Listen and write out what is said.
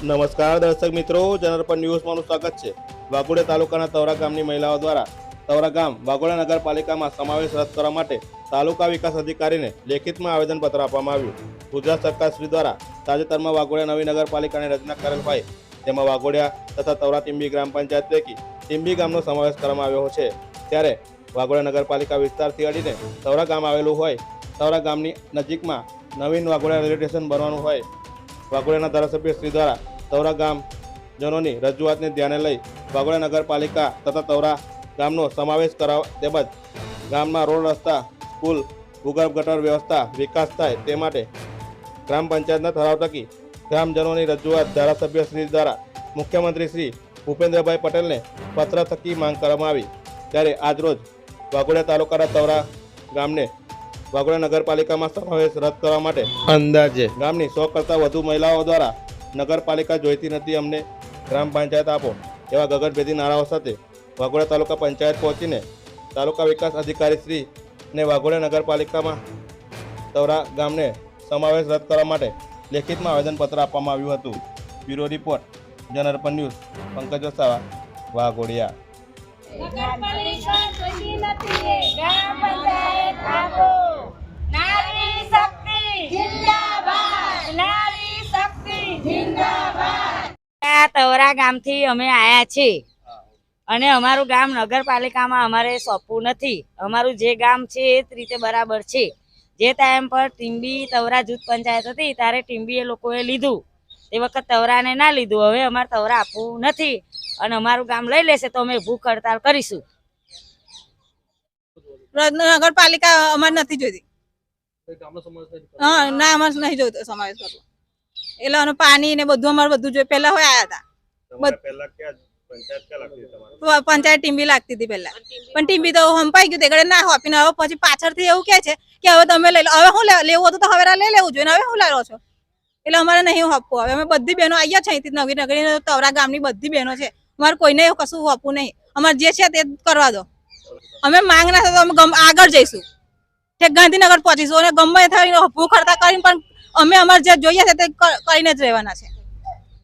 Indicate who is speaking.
Speaker 1: નમસ્કાર દર્શક મિત્રો જનરપન ન્યૂઝમાં સ્વાગત છે. વાઘોડિયા તાલુકાના તવરા ગામની મહિલાઓ દ્વારા તવરા ગામ વાઘોડા નગરપાલિકામાં સમાવેશ રદ કરવા માટે તાલુકા વિકાસ અધિકારીને લેખિતમાં આવેદનપત્ર આપવામાં આવ્યું. ગુજરાત સરકાર શ્રી દ્વારા તાજેતરમાં વાઘોડિયા નવી નગરપાલિકાની રચના કરેલ હોય, તેમાં વાઘોડિયા તથા તવરા ટીંબી ગ્રામ પંચાયત પૈકી ટીંબી ગામનો સમાવેશ કરવામાં આવ્યો છે. ત્યારે વાઘોડિયા નગરપાલિકા વિસ્તારથી અડીને તવરા ગામ આવેલું હોય, તવરા ગામની નજીકમાં નવીન વાઘોડિયા રેલવે સ્ટેશન બનવાનું હોય વાઘોડિયાના ધારાસભ્ય શ્રી દ્વારા તવરા ગામજનોની રજૂઆતને ધ્યાને લઈ વાઘોડિયા નગરપાલિકા તથા તવરા ગામનો સમાવેશ કરાવ તેમજ ગામમાં રોડ રસ્તા, સ્કૂલ, ભૂગર્ભ ગટર વ્યવસ્થા, વિકાસ થાય તે માટે ગ્રામ પંચાયતના ઠરાવ થકી ગ્રામજનોની રજૂઆત ધારાસભ્ય શ્રી દ્વારા મુખ્યમંત્રી શ્રી ભૂપેન્દ્રભાઈ પટેલને પત્ર થકી માંગ કરવામાં આવી. ત્યારે આજરોજ વાઘોડિયા તાલુકાના તવરા ગામને વાઘોડિયા નગરપાલિકામાં સમાવેશ રદ કરવા માટે અંદાજે. ગામની સો કરતાં વધુ મહિલાઓ દ્વારા નગરપાલિકા જોઈતી નથી અમને ગ્રામ પંચાયત આપો એવા ગગનભેદી નારાઓ સાથે વાઘોડા તાલુકા પંચાયત પહોંચીને તાલુકા વિકાસ અધિકારી શ્રી ને વાઘોડા નગરપાલિકામાં તવરા ગામને સમાવેશ રદ કરવા માટે લેખિતમાં આવેદનપત્ર આપવામાં આવ્યું હતું. બ્યુરો રિપોર્ટ જનરપન ન્યૂઝ પંકજ વસાવા વાઘોડિયા
Speaker 2: નગરપાલિકા જોઈતી નથી ગ્રામ પંચાયત આપો નારી શક્તિ જિંદાબાદ નારી શક્તિ જિંદાબાદ
Speaker 3: આ તવરા ગામથી અમે આયા છીએ. અને અમારું ગામ નગરપાલિકામાં અમારે સોંપવું નથી. અમારું જે ગામ છે એ જ રીતે બરાબર છે. જે ટાઈમ પર ટીમ્બી તવરા જૂથ પંચાયત હતી ત્યારે ટીમ્બી એ લોકોએ લીધું. તે વખત તવરાને ના લીધું. હવે અમારે તવરા આપવું નથી. અને અમારું ગામ લઈ લેશે તો અમે ભૂખ હડતાલ કરીશું.
Speaker 4: નગરપાલિકા અમારે નથી જોઈતી. હા ના અમારે નહીં જોઈતો સમાવેશ કરવો. એટલે પાણી ને બધું અમારે બધું જોઈએ. પેલા હોય આયા હતા પંચાયત ટીમ લાગતી હતી પેલા પણ ટીમ તો હંપાઈ ગયું તે ના હોપીને હવે પછી પાછળથી એવું કે છે કે હવે તમે લઈ લો. હવે હું લે- લેવું હતું તો હવે લઈ લેવું જોઈએ હવે હું લાવો છો? એટલે અમારે નહીં હોપવું. હવે અમે બધી બહેનો આવ્યા છે અહીંથી નવી નગરી તવરા ગામની બધી બહેનો છે. અમારે કોઈને એવું કશું હોપવું નહીં. અમારે જે છે તે કરવા દો. અમે માંગ ના થાય તો અમે ગમ- આગળ જઈશું. ગાંધીનગર પહોંચીશું. અને ગમે થાય ભૂખ હડતાલ કરીને પણ અમે અમારે જે જોઈએ છે તે કરીને જ રહેવાના છે.